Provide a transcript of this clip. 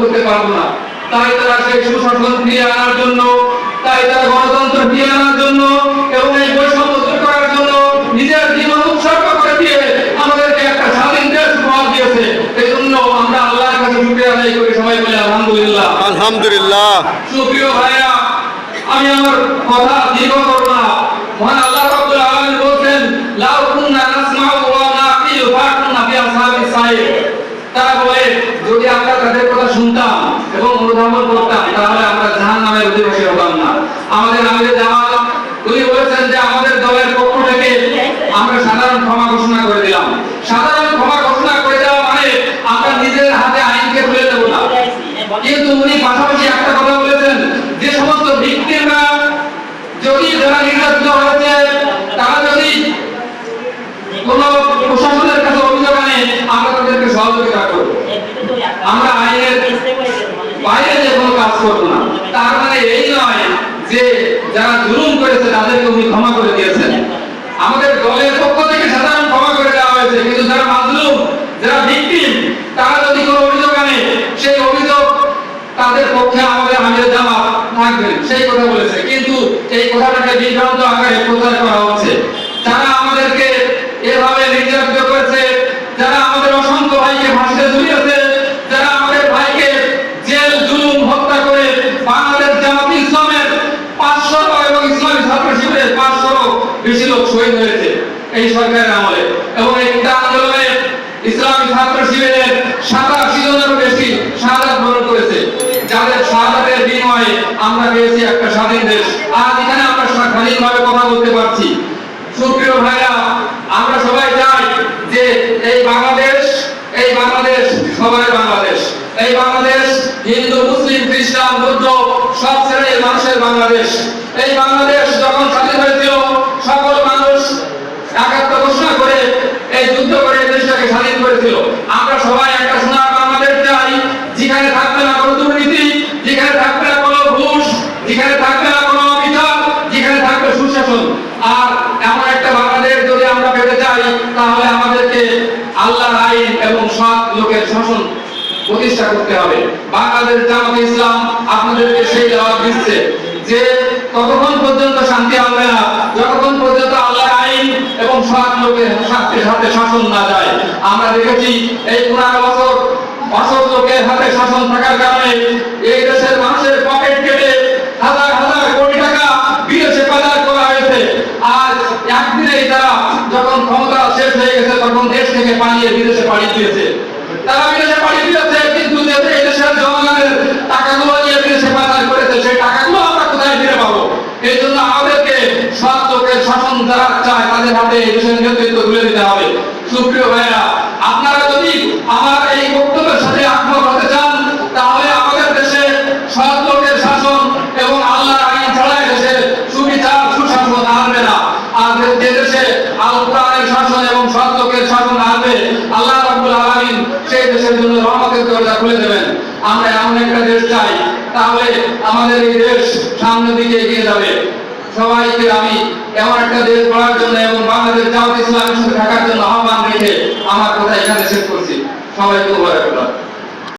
করতে পারব না। তাই তারা সেই সুশাসন ফিরিয়ে আনার জন্য তাই তারা গণতন্ত্র ফিরিয়ে আনার জন্য এবং এই বৈষম্য দূর করার জন্য নিজের জীবন উৎসর্গ করে দিয়ে আমাদেরকে একটা স্বাধীন দেশ উপহার দিয়েছে। এই জন্য আমরা আল্লাহর কাছে শুকরিয়া আদায় করি। সবাই বলে আলহামদুলিল্লাহ। আলহামদুলিল্লাহ। সুপ্রিয় ভাইরা আমি আমার কথা দীর্ঘ করব না। মহান আল্লাহ রাব্বুল আলামিন বলেন লাউ কুননা নাসমাউ ওয়া নাকিলু ফাকুননা ফি আসহাবিস সাইর তারা বলে যদি আমরা তাদের কথা শুনতাম এবং করতাম, তাহলে আমরা জাহান্নামের অধিবাসী হতাম না। আমাদের আমিরে জামাত, উনি বলেছেন যে আমাদের দলের পক্ষ থেকে আমরা সাধারণ ক্ষমা ঘোষণা করে দিলাম। সাধারণ ক্ষমা ঘোষণা করে দেওয়া মানে আমরা নিজের হাতে আইনকে তুলে দেবো না। কিন্তু উনি পাশাপাশি একটা কথা বলেছেন, যে সমস্ত ভিকটিমরা যদি যারা নির্যাতিত হয়েছে, তারা যদি কোন প্রশাসনের কাছে অভিযোগ আনে, আমরা তাদেরকে সহযোগিতা করব। আমরা আইনের বাইরে যে কোনো কাজ করব না। তার মানে এই নয় যে যারা জুলুম করেছে, তাদেরকে উনি ক্ষমা করে দিয়েছেন। আমাদের দলের পক্ষ থেকে সাধারণ ক্ষমা করে দেওয়া হয়েছে। কিন্তু যারা মাজলুম, যারা ভিকটিম, তারা যদি কোনো অভিযোগ আনে, সেই অভিযোগ তাদের পক্ষে আমাদের আমাদের জামাত থাকবেন সেই কথা বলেছে। কিন্তু এই কথাটাকে বিভ্রান্ত আকারে প্রচার করা হচ্ছে। যারা আমাদেরকে এভাবে নির্যাতিত করেছে, যারা আমাদের অসংখ্য ভাইকে ফাঁসিতে ঝুলিয়েছে যারা আমাদের ভাইকে জেল জুলুম হত্যা করে বাংলাদেশ জামাত ইসলামের পাঁচশো এবং ইসলামী ছাত্র শিবিরের পাঁচশো বেশি লোক শহীদ হয়েছে এই সরকারের আমলে এবং এই কোটা আন্দোলনে ইসলামী ছাত্র শিবিরের সাতাশি জনেরও বেশি শাহাদাত বরণ করেছে যাদের শাহাদাতের আমরা পেয়েছি একটা স্বাধীন দেশ। আজ এখানে আমরা স্বাধীনভাবে কথা বলতে পারছি। সুপ্রিয় ভাইরা, আমরা সবাই চাই যে এই বাংলাদেশ এই বাংলাদেশ সবাই বাংলাদেশ। এই বাংলাদেশ হিন্দু, মুসলিম, খ্রিস্টান, বৌদ্ধ, সব শ্রেণির মানুষের বাংলাদেশ। এই বাংলাদেশ যখন স্বাধীন হয়েছিল সকল মানুষ একাত্ম ঘোষণা করে এই যুদ্ধ করে এই দেশটাকে স্বাধীন করেছিল আমরা সবাই একটা সোনার বাংলাদেশ চাই যেখানে থাকবে না কোনো দুর্নীতি যেখানে থাকবে না কোনো ঘুষ যেখানে থাকবে না কোনো অবিচার যেখানে থাকবে সুশাসন আর এমন একটা বাংলাদেশ যদি আমরা পেতে চাই তাহলে আমাদেরকে আল্লাহর আইন এবং সৎ লোকের শাসন প্রতিষ্ঠা করতে হবে। বাংলাদেশ জামাত ইসলাম আপনাদেরকে সেই দাওয়াত দিচ্ছে যে ততক্ষণ পর্যন্ত শান্তি হবে না, যতক্ষণ পর্যন্ত আল্লাহর আইন এবং সাত লোকের সাথে সাথে শাসন না যায়। আমরা দেখেছি এই পনেরো বছর অসৎ লোকের হাতে শাসন থাকার কারণে এই দেশের মানুষের পকেট কেটে হাজার হাজার কোটি টাকা বিদেশে পাচার করা হয়েছে আজ একদিনেই তারা যখন ক্ষমতা শেষ হয়ে গেছে তখন দেশ থেকে পানি বিদেশে পানি দিয়েছে তারা বিদেশে পানি দিয়েছে কিন্তু এই দেশের জনগণের টাকাগুলো নিয়ে বিদেশে পাচার করেছে, সেই টাকাগুলো আমরা কোথায় ফিরে পাবো? এই জন্য আমাদেরকে সৎ শাসন যারা চায়, তাদের হাতে এই দেশের নেতৃত্ব তুলে দিতে হবে। সুপ্রিয় ভাইরা আপনারা যদি আমার এই বক্তব্যের সাথে একমত হতে চান তাহলে আমাদের দেশে সৎ লোকের শাসন এবং আল্লাহর আইন ছাড়া এই দেশে সুবিচার সুশাসন আসবে না আর যে দেশে আল কোরআনের শাসন এবং সৎ লোকের শাসন আসবে আল্লাহ রাব্বুল আলামিন দেশের জন্য রহমতের দরজা খুলে দেবেন। আমরা এমন একটা দেশ চাই, তাহলে আমাদের এই দেশ সামনের দিকে এগিয়ে যাবে। সবাইকে আমি এমন একটা দেশ গড়ার জন্য এবং বাংলাদেশ জামাত ইসলামের সাথে থাকার জন্য আহ্বান রেখে আমার কথা এখানে শেষ করছি। সবাইকে মুবারক